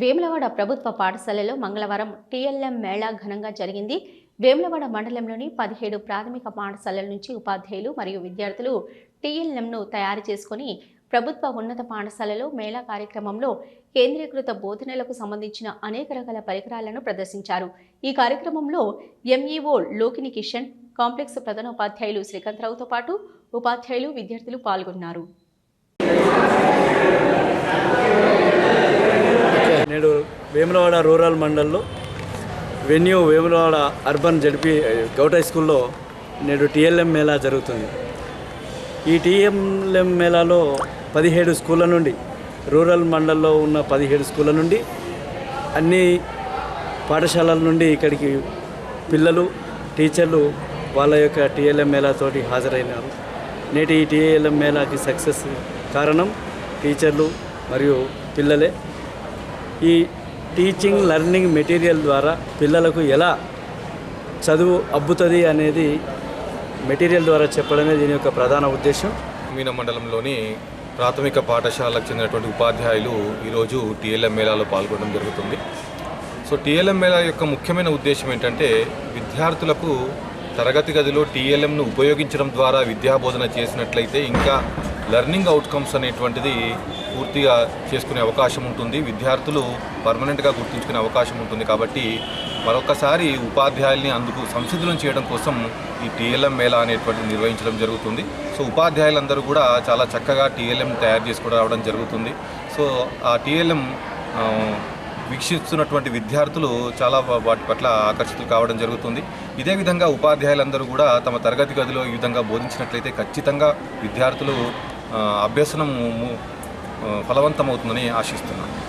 వేములవాడ ప్రభుత్వ పాఠశాలలో మంగళవారం టీఎల్ఎం మేళా ఘనంగా జరిగింది. వేములవాడ మండలంలోని పదిహేడు ప్రాథమిక పాఠశాలల నుంచి ఉపాధ్యాయులు మరియు విద్యార్థులు టీఎల్ఎంను తయారు చేసుకొని ప్రభుత్వ ఉన్నత పాఠశాలలో మేళా కార్యక్రమంలో కేంద్రీకృత బోధనలకు సంబంధించిన అనేక రకాల పరికరాలను ప్రదర్శించారు. ఈ కార్యక్రమంలో ఎంఈఓ లోకిని కిషన్ కాంప్లెక్స్ ప్రధానోపాధ్యాయులు శ్రీకాంతరావుతో పాటు ఉపాధ్యాయులు విద్యార్థులు పాల్గొన్నారు నేడు వేములవాడ రూరల్ మండల్లో వెన్యూ వేములవాడ అర్బన్ జడిపి గౌట హై స్కూల్లో నేడు టీఎల్ఎం మేళా జరుగుతుంది. ఈ టీఎల్ఎం మేళాలో పదిహేడు స్కూళ్ళ నుండి రూరల్ మండల్లో ఉన్న పదిహేడు స్కూళ్ళ నుండి అన్ని పాఠశాలల నుండి ఇక్కడికి పిల్లలు టీచర్లు వాళ్ళ యొక్క టీఎల్ఎం మేళాతోటి హాజరైనారు. నేటి ఈ టీఎల్ఎం మేళాకి సక్సెస్ కారణం టీచర్లు మరియు పిల్లలే. ఈ టీచింగ్ లెర్నింగ్ మెటీరియల్ ద్వారా పిల్లలకు ఎలా చదువు అబ్బుతుంది అనేది మెటీరియల్ ద్వారా చెప్పడమే దీని యొక్క ప్రధాన ఉద్దేశం. మీన మండలంలోని ప్రాథమిక పాఠశాలకు చెందినటువంటి ఉపాధ్యాయులు ఈరోజు టీఎల్ఎం మేళాలో పాల్గొనడం జరుగుతుంది. సో టీఎల్ఎం మేళా యొక్క ముఖ్యమైన ఉద్దేశం ఏంటంటే విద్యార్థులకు తరగతి గదిలో టీఎల్ఎంను ఉపయోగించడం ద్వారా విద్యాబోధన చేసినట్లయితే ఇంకా లెర్నింగ్ అవుట్కమ్స్ అనేటువంటిది పూర్తిగా చేసుకునే అవకాశం ఉంటుంది. విద్యార్థులు పర్మనెంట్గా గుర్తుంచుకునే అవకాశం ఉంటుంది. కాబట్టి మరొకసారి ఉపాధ్యాయుల్ని అందుకు సంసిద్ధులను చేయడం కోసం ఈ టీఎల్ఎం మేళా అనేటువంటిది నిర్వహించడం జరుగుతుంది. సో ఉపాధ్యాయులందరూ కూడా చాలా చక్కగా టీఎల్ఎం తయారు చేసుకుని రావడం జరుగుతుంది. సో ఆ టీఎల్ఎం వీక్షిస్తున్నటువంటి విద్యార్థులు చాలా వాటి పట్ల ఆకర్షితులు కావడం జరుగుతుంది. ఇదే విధంగా ఉపాధ్యాయులందరూ కూడా తమ తరగతి గదిలో ఈ విధంగా బోధించినట్లయితే ఖచ్చితంగా విద్యార్థులు అభ్యసనం ఫలవంతమవుతుందని ఆశిస్తున్నాను.